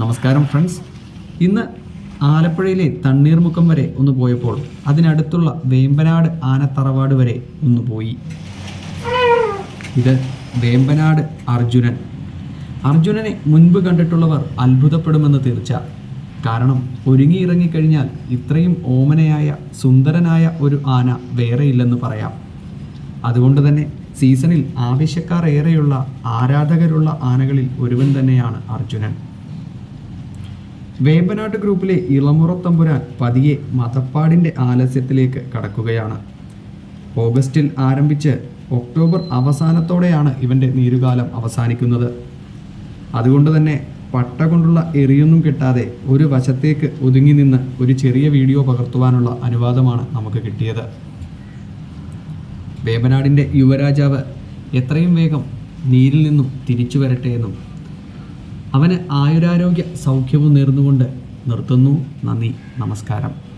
നമസ്കാരം ഫ്രണ്ട്സ് ഇന്ന് ആലപ്പുഴയിലെ തണ്ണീർമുക്കം വരെ ഒന്ന് പോയപ്പോൾ അതിനടുത്തുള്ള വേമ്പനാട് ആനത്തറവാട് വരെ ഒന്ന് പോയി. ഇത് വേമ്പനാട് അർജുനൻ. അർജുനനെ മുൻപ് കണ്ടിട്ടുള്ളവർ അത്ഭുതപ്പെടുമെന്ന് തീർച്ച. കാരണം ഒരുങ്ങിയിറങ്ങിക്കഴിഞ്ഞാൽ ഇത്രയും ഓമനയായ സുന്ദരനായ ഒരു ആന വേറെയില്ലെന്ന് പറയാം. അതുകൊണ്ട് തന്നെ സീസണിൽ ആവശ്യക്കാർ ഏറെയുള്ള ആരാധകരുള്ള ആനകളിൽ ഒരുവൻ തന്നെയാണ് അർജുനൻ. വേമ്പനാട്ട് ഗ്രൂപ്പിലെ ഇളമുറത്തമ്പുരാൻ പതിയെ മതപ്പാടിന്റെ ആലസ്യത്തിലേക്ക് കടക്കുകയാണ്. ഓഗസ്റ്റിൽ ആരംഭിച്ച് ഒക്ടോബർ അവസാനത്തോടെയാണ് ഇവന്റെ നീരുകാലം അവസാനിക്കുന്നത്. അതുകൊണ്ട് തന്നെ പട്ട കൊണ്ടുള്ള എറിയൊന്നും കിട്ടാതെ ഒരു വശത്തേക്ക് ഒതുങ്ങി നിന്ന് ഒരു ചെറിയ വീഡിയോ പകർത്തുവാനുള്ള അനുവാദമാണ് നമുക്ക് കിട്ടിയത്. വേമ്പനാടിന്റെ യുവരാജാവ് എത്രയും വേഗം നീരിൽ നിന്നും തിരിച്ചു വരട്ടെ എന്നും അവന് ആയുരാരോഗ്യ സൗഖ്യവും നേർന്നുകൊണ്ട് നിർത്തുന്നു. നന്ദി. നമസ്കാരം.